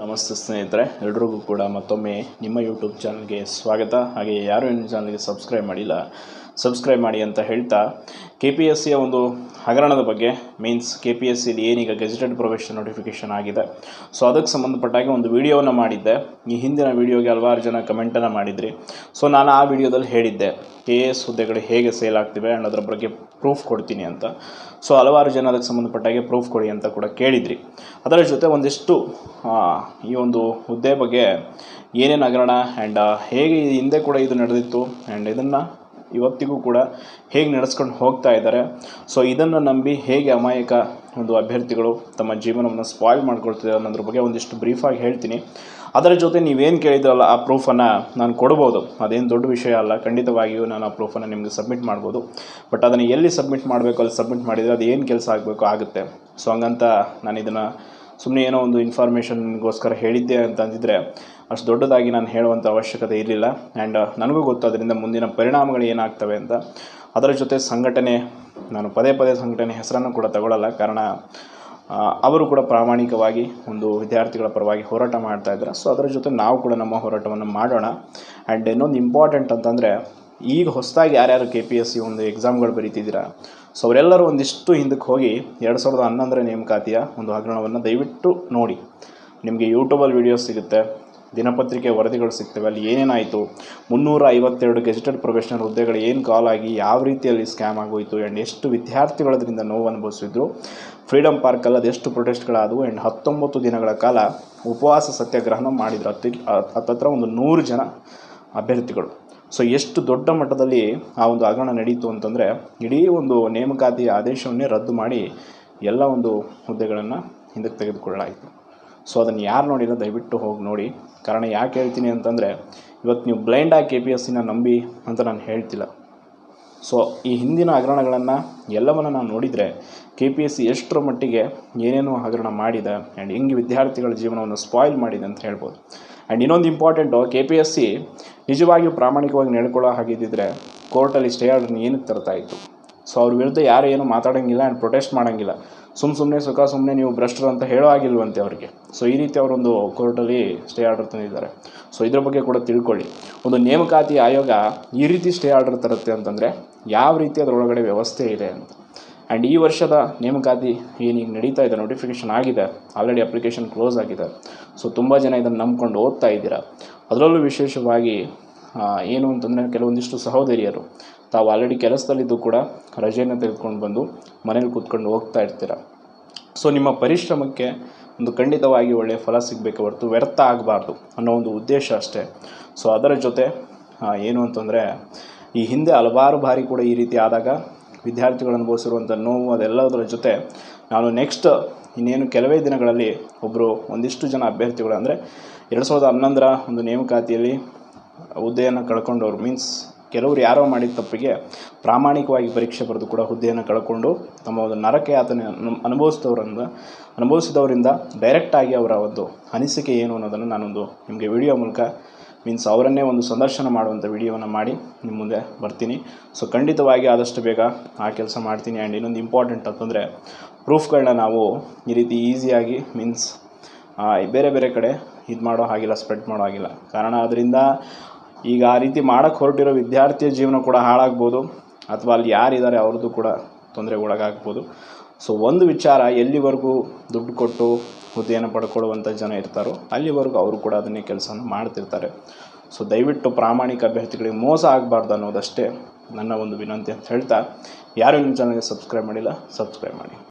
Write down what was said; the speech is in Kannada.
ನಮಸ್ತೆ ಸ್ನೇಹಿತರೆ, ಎಲ್ರಿಗೂ ಕೂಡ ಮತ್ತೊಮ್ಮೆ ನಿಮ್ಮ ಯೂಟ್ಯೂಬ್ ಚಾನಲ್ಗೆ ಸ್ವಾಗತ. ಹಾಗೆ ಯಾರು ಇನ್ನು ಚಾನಲ್ಗೆ ಸಬ್ಸ್ಕ್ರೈಬ್ ಮಾಡಿಲ್ಲ ಸಬ್ಸ್ಕ್ರೈಬ್ ಮಾಡಿ ಅಂತ ಹೇಳ್ತಾ ಕೆ ಪಿ ಎಸ್ ಸಿಯ ಒಂದು ಹಗರಣದ ಬಗ್ಗೆ ಮೀನ್ಸ್ ಕೆ ಪಿ ಎಸ್ ಸಿಲಿ ಏನೀಗ ಗೆಜೆಟೆಡ್ ಪ್ರೊಫೆಷನ್ ನೋಟಿಫಿಕೇಷನ್ ಆಗಿದೆ. ಸೊ ಅದಕ್ಕೆ ಸಂಬಂಧಪಟ್ಟಾಗೆ ಒಂದು ವಿಡಿಯೋವನ್ನು ಮಾಡಿದ್ದೆ. ಈ ಹಿಂದಿನ ವಿಡಿಯೋಗೆ ಹಲವಾರು ಜನ ಕಮೆಂಟನ್ನು ಮಾಡಿದ್ರಿ. ಸೊ ನಾನು ಆ ವಿಡಿಯೋದಲ್ಲಿ ಹೇಳಿದ್ದೆ. ಕೆ ಎ ಎಸ್ ಹುದ್ದೆಗಳು ಹೇಗೆ ಸೇಲ್ ಆಗ್ತಿವೆ ಆ್ಯಂಡ್ ಅದರ ಬಗ್ಗೆ ಪ್ರೂಫ್ ಕೊಡ್ತೀನಿ ಅಂತ. ಸೊ ಹಲವಾರು ಜನ ಅದಕ್ಕೆ ಸಂಬಂಧಪಟ್ಟಾಗೆ ಪ್ರೂಫ್ ಕೊಡಿ ಅಂತ ಕೂಡ ಕೇಳಿದ್ರಿ. ಅದರ ಜೊತೆ ಒಂದಿಷ್ಟು ಈ ಒಂದು ಹುದ್ದೆ ಬಗ್ಗೆ ಏನೇನು ಹಗರಣ ಆ್ಯಂಡ್ ಹೇಗೆ ಹಿಂದೆ ಕೂಡ ಇದು ನಡೆದಿತ್ತು ಆ್ಯಂಡ್ ಇದನ್ನು ಇವತ್ತಿಗೂ ಕೂಡ ಹೇಗೆ ನಡೆಸ್ಕೊಂಡು ಹೋಗ್ತಾ ಇದ್ದಾರೆ. ಸೊ ಇದನ್ನು ನಂಬಿ ಹೇಗೆ ಅಮಾಯಕ ಒಂದು ಅಭ್ಯರ್ಥಿಗಳು ತಮ್ಮ ಜೀವನವನ್ನು ಸ್ಪಾಯ್ಲ್ ಮಾಡ್ಕೊಳ್ತಿದ್ದಾರೆ ಅನ್ನೋದ್ರ ಬಗ್ಗೆ ಒಂದಿಷ್ಟು ಬ್ರೀಫಾಗಿ ಹೇಳ್ತೀನಿ. ಅದರ ಜೊತೆ ನೀವೇನು ಕೇಳಿದ್ರಲ್ಲ, ಆ ಪ್ರೂಫನ್ನು ನಾನು ಕೊಡ್ಬೋದು. ಅದೇನು ದೊಡ್ಡ ವಿಷಯ ಅಲ್ಲ, ಖಂಡಿತವಾಗಿಯೂ ನಾನು ಆ ಪ್ರೂಫನ್ನು ನಿಮಗೆ ಸಬ್ಮಿಟ್ ಮಾಡ್ಬೋದು. ಬಟ್ ಅದನ್ನು ಎಲ್ಲಿ ಸಬ್ಮಿಟ್ ಮಾಡಬೇಕು, ಅಲ್ಲಿ ಸಬ್ಮಿಟ್ ಮಾಡಿದರೆ ಅದು ಏನು ಕೆಲಸ ಆಗಬೇಕು ಆಗುತ್ತೆ. ಸೊ ಹಂಗಂತ ನಾನು ಇದನ್ನು ಸುಮ್ಮನೆ ಏನೋ ಒಂದು ಇನ್ಫಾರ್ಮೇಷನ್ಗೋಸ್ಕರ ಹೇಳಿದ್ದೆ ಅಂತ ಅಂದಿದ್ರೆ ಅಷ್ಟು ದೊಡ್ಡದಾಗಿ ನಾನು ಹೇಳುವಂಥ ಅವಶ್ಯಕತೆ ಇರಲಿಲ್ಲ. ಆ್ಯಂಡ್ ನನಗೂ ಗೊತ್ತು ಅದರಿಂದ ಮುಂದಿನ ಪರಿಣಾಮಗಳು ಏನಾಗ್ತವೆ ಅಂತ. ಅದರ ಜೊತೆ ಸಂಘಟನೆ, ನಾನು ಪದೇ ಪದೇ ಸಂಘಟನೆ ಹೆಸರನ್ನು ಕೂಡ ತಗೊಳ್ಳಲ್ಲ ಕಾರಣ ಅವರು ಕೂಡ ಪ್ರಾಮಾಣಿಕವಾಗಿ ಒಂದು ವಿದ್ಯಾರ್ಥಿಗಳ ಪರವಾಗಿ ಹೋರಾಟ ಮಾಡ್ತಾ ಇದ್ದಾರೆ. ಸೊ ಅದರ ಜೊತೆ ನಾವು ಕೂಡ ನಮ್ಮ ಹೋರಾಟವನ್ನು ಮಾಡೋಣ. ಆ್ಯಂಡ್ ಇನ್ನೊಂದು ಇಂಪಾರ್ಟೆಂಟ್ ಅಂತಂದರೆ ಈಗ ಹೊಸದಾಗಿ ಯಾರ್ಯಾರು ಕೆ ಪಿ ಎಸ್ ಸಿ ಒಂದು ಎಕ್ಸಾಮ್ಗಳು ಬರೀತಿದ್ದೀರಾ? ಸೊ ಅವರೆಲ್ಲರೂ ಒಂದಿಷ್ಟು ಹಿಂದಕ್ಕೆ ಹೋಗಿ ಎರಡು ಸಾವಿರದ ಹನ್ನೊಂದರ ನೇಮಕಾತಿಯ ಒಂದು ಹಗರಣವನ್ನು ದಯವಿಟ್ಟು ನೋಡಿ. ನಿಮಗೆ ಯೂಟ್ಯೂಬಲ್ಲಿ ವೀಡಿಯೋಸ್ ಸಿಗುತ್ತೆ, ದಿನಪತ್ರಿಕೆ ವರದಿಗಳು ಸಿಗ್ತವೆ, ಅಲ್ಲಿ ಏನೇನಾಯಿತು, ಮುನ್ನೂರ ಐವತ್ತೆರಡು ಗೆಜೆಟೆಡ್ ಪ್ರೊಫೆಷನಲ್ ಹುದ್ದೆಗಳು ಏನು ಕಾಲ್ ಆಗಿ, ಯಾವ ರೀತಿಯಲ್ಲಿ ಸ್ಕ್ಯಾಮ್ ಆಗೋಯಿತು ಆ್ಯಂಡ್ ಎಷ್ಟು ವಿದ್ಯಾರ್ಥಿಗಳು ಅದರಿಂದ ನೋವು ಅನುಭವಿಸಿದ್ರು ಫ್ರೀಡಮ್ ಪಾರ್ಕಲ್ಲಿ ಅದೆಷ್ಟು ಪ್ರೊಟೆಸ್ಟ್ಗಳಾದವು ಆ್ಯಂಡ್ ಹತ್ತೊಂಬತ್ತು ದಿನಗಳ ಕಾಲ ಉಪವಾಸ ಸತ್ಯಾಗ್ರಹನ ಮಾಡಿದ್ರು, ಹತ್ತಿ, ಹತ್ತತ್ರ ಒಂದು ನೂರು ಜನ ಅಭ್ಯರ್ಥಿಗಳು. ಸೊ ಎಷ್ಟು ದೊಡ್ಡ ಮಟ್ಟದಲ್ಲಿ ಆ ಒಂದು ಹಗರಣ ನಡೀತು ಅಂತಂದರೆ, ಇಡೀ ಒಂದು ನೇಮಕಾತಿ ಆದೇಶವನ್ನೇ ರದ್ದು ಮಾಡಿ ಎಲ್ಲ ಒಂದು ಹುದ್ದೆಗಳನ್ನು ಹಿಂದಕ್ಕೆ ತೆಗೆದುಕೊಳ್ಳಲಾಯಿತು. ಸೊ ಅದನ್ನು ಯಾರು ನೋಡಿಲ್ಲ ದಯವಿಟ್ಟು ಹೋಗಿ ನೋಡಿ. ಕಾರಣ ಯಾಕೆ ಹೇಳ್ತೀನಿ ಅಂತಂದರೆ ಇವತ್ತು ನೀವು ಬ್ಲೈಂಡಾಗಿ ಕೆ ಪಿ ಎಸ್ ಸಿನ ನಂಬಿ ಅಂತ ನಾನು ಹೇಳ್ತಿಲ್ಲ. ಸೊ ಈ ಹಿಂದಿನ ಹಗರಣಗಳನ್ನು ಎಲ್ಲವನ್ನು ನಾವು ನೋಡಿದರೆ ಕೆ ಪಿ ಎಸ್ ಸಿ ಎಷ್ಟರ ಮಟ್ಟಿಗೆ ಏನೇನು ಹಗರಣ ಮಾಡಿದೆ ಆ್ಯಂಡ್ ಹೆಂಗೆ ವಿದ್ಯಾರ್ಥಿಗಳ ಜೀವನವನ್ನು ಸ್ಪಾಯ್ಲ್ ಮಾಡಿದೆ ಅಂತ ಹೇಳ್ಬೋದು. ಆ್ಯಂಡ್ ಇನ್ನೊಂದು important K P S C ನಿಜವಾಗಿಯೂ ಪ್ರಾಮಾಣಿಕವಾಗಿ ನೆಡ್ಕೊಳ್ಳೋ ಹಾಗಿದ್ದಿದ್ರೆ ಕೋರ್ಟಲ್ಲಿ ಸ್ಟೇ ಆರ್ಡರ್ನ ಏನಕ್ಕೆ ತರ್ತಾ ಇತ್ತು? ಸೊ ಅವ್ರ ವಿರುದ್ಧ ಯಾರು ಏನು ಮಾತಾಡೋಂಗಿಲ್ಲ ಆ್ಯಂಡ್ ಪ್ರೊಟೆಸ್ಟ್ ಮಾಡೋಂಗಿಲ್ಲ. ಸುಮ್ಮ ಸುಮ್ಮನೆ ಸುಖ ಸುಮ್ಮನೆ ನೀವು ಭ್ರಷ್ಟರು ಅಂತ ಹೇಳೋ ಆಗಿಲ್ವಂತೆ ಅವರಿಗೆ. ಸೊ ಈ ರೀತಿ ಅವರೊಂದು ಕೋರ್ಟಲ್ಲಿ ಸ್ಟೇ ಆರ್ಡರ್ ತಂದಿದ್ದಾರೆ. ಸೊ ಇದ್ರ ಬಗ್ಗೆ ಕೂಡ ತಿಳ್ಕೊಳ್ಳಿ. ಒಂದು ನೇಮಕಾತಿ ಆಯೋಗ ಈ ರೀತಿ ಸ್ಟೇ ಆರ್ಡರ್ ತರುತ್ತೆ ಅಂತಂದರೆ ಯಾವ ರೀತಿ ಅದರೊಳಗಡೆ ವ್ಯವಸ್ಥೆ ಇದೆ ಅಂತ. ಆ್ಯಂಡ್ ಈ ವರ್ಷದ ನೇಮಕಾತಿ ಏನೀಗ ನಡೀತಾ ಇದೆ ನೋಟಿಫಿಕೇಷನ್ ಆಗಿದೆ ಆಲ್ರೆಡಿ ಅಪ್ಲಿಕೇಶನ್ ಕ್ಲೋಸ್ ಆಗಿದೆ. ಸೊ ತುಂಬ ಜನ ಇದನ್ನು ನಂಬ್ಕೊಂಡು ಓದ್ತಾ ಇದ್ದೀರಾ. ಅದರಲ್ಲೂ ವಿಶೇಷವಾಗಿ ಏನು ಅಂತಂದರೆ ಕೆಲವೊಂದಿಷ್ಟು ಸಹೋದರಿಯರು ತಾವು ಆಲ್ರೆಡಿ ಕೆಲಸದಲ್ಲಿದ್ದು ಕೂಡ ರಜೆಯನ್ನು ತೆಗೆದುಕೊಂಡು ಬಂದು ಮನೇಲಿ ಕೂತ್ಕೊಂಡು ಹೋಗ್ತಾ ಇರ್ತೀರ? ಸೊ ನಿಮ್ಮ ಪರಿಶ್ರಮಕ್ಕೆ ಒಂದು ಖಂಡಿತವಾಗಿ ಒಳ್ಳೆಯ ಫಲ ಸಿಗಬೇಕು ಹೊರತು ವ್ಯರ್ಥ ಆಗಬಾರ್ದು ಅನ್ನೋ ಒಂದು ಉದ್ದೇಶ ಅಷ್ಟೇ. ಸೊ ಅದರ ಜೊತೆ ಏನು ಅಂತಂದರೆ, ಈ ಹಿಂದೆ ಹಲವಾರು ಬಾರಿ ಕೂಡ ಈ ರೀತಿ ಆದಾಗ ವಿದ್ಯಾರ್ಥಿಗಳು ಅನುಭವಿಸಿರುವಂಥ ನೋವು ಅದೆಲ್ಲದರ ಜೊತೆ ನಾನು ನೆಕ್ಸ್ಟ್ ಇನ್ನೇನು ಕೆಲವೇ ದಿನಗಳಲ್ಲಿ ಒಬ್ಬರು ಒಂದಿಷ್ಟು ಜನ ಅಭ್ಯರ್ಥಿಗಳು ಅಂದರೆ ಎರಡು ಸಾವಿರದ ಹನ್ನೊಂದರ ಒಂದು ನೇಮಕಾತಿಯಲ್ಲಿ ಹುದ್ದೆಯನ್ನು ಕಳ್ಕೊಂಡವ್ರು. ಮೀನ್ಸ್ ಕೆಲವರು ಯಾರೋ ಮಾಡಿದ ತಪ್ಪಿಗೆ ಪ್ರಾಮಾಣಿಕವಾಗಿ ಪರೀಕ್ಷೆ ಬರೆದು ಕೂಡ ಹುದ್ದೆಯನ್ನು ಕಳ್ಕೊಂಡು ತಮ್ಮ ಒಂದು ನರಕೆ ಆತನ ಅನುಭವಿಸಿದವರಿಂದ ಅನುಭವಿಸಿದವರಿಂದ ಡೈರೆಕ್ಟಾಗಿ ಅವರ ಒಂದು ಅನಿಸಿಕೆ ಏನು ಅನ್ನೋದನ್ನು ನಾನೊಂದು ನಿಮಗೆ ವಿಡಿಯೋ ಮೂಲಕ ಮೀನ್ಸ್ ಅವರನ್ನೇ ಒಂದು ಸಂದರ್ಶನ ಮಾಡುವಂಥ ವಿಡಿಯೋವನ್ನು ಮಾಡಿ ನಿಮ್ಮ ಮುಂದೆ ಬರ್ತೀನಿ. ಸೊ ಖಂಡಿತವಾಗಿ ಆದಷ್ಟು ಬೇಗ ಆ ಕೆಲಸ ಮಾಡ್ತೀನಿ. ಆ್ಯಂಡ್ ಇನ್ನೊಂದು ಇಂಪಾರ್ಟೆಂಟ್ ಅಂತಂದರೆ ಪ್ರೂಫ್ಗಳನ್ನ ನಾವು ಈ ರೀತಿ ಈಸಿಯಾಗಿ ಮೀನ್ಸ್ ಬೇರೆ ಬೇರೆ ಕಡೆ ಇದು ಮಾಡೋ ಹಾಗಿಲ್ಲ ಸ್ಪ್ರೆಡ್ ಮಾಡೋ ಹಾಗಿಲ್ಲ. ಕಾರಣ ಅದರಿಂದ ಈಗ ಆ ರೀತಿ ಮಾಡಕ್ಕೆ ಹೊರಟಿರೋ ವಿದ್ಯಾರ್ಥಿಯ ಜೀವನ ಕೂಡ ಹಾಳಾಗ್ಬೋದು, ಅಥವಾ ಅಲ್ಲಿ ಯಾರಿದ್ದಾರೆ ಅವ್ರದ್ದು ಕೂಡ ತೊಂದರೆ ಒಳಗಾಗ್ಬೋದು ಸೊ ಒಂದು ವಿಚಾರ, ಎಲ್ಲಿವರೆಗೂ ದುಡ್ಡು ಕೊಟ್ಟು ಹುದ್ದೆಯನ್ನು ಪಡ್ಕೊಳ್ಳುವಂಥ ಜನ ಇರ್ತಾರೋ, ಅಲ್ಲಿವರೆಗೂ ಅವರು ಕೂಡ ಅದನ್ನೇ ಕೆಲಸನ ಮಾಡ್ತಿರ್ತಾರೆ. ಸೊ ದಯವಿಟ್ಟು ಪ್ರಾಮಾಣಿಕ ಅಭ್ಯರ್ಥಿಗಳಿಗೆ ಮೋಸ ಆಗಬಾರ್ದು ಅನ್ನೋದಷ್ಟೇ ನನ್ನ ಒಂದು ವಿನಂತಿ ಅಂತ ಹೇಳ್ತಾ, ಯಾರು ನಿಮ್ಮ ಚಾನಲ್ಗೆ ಸಬ್ಸ್ಕ್ರೈಬ್ ಮಾಡಿಲ್ಲ ಸಬ್ಸ್ಕ್ರೈಬ್ ಮಾಡಿ.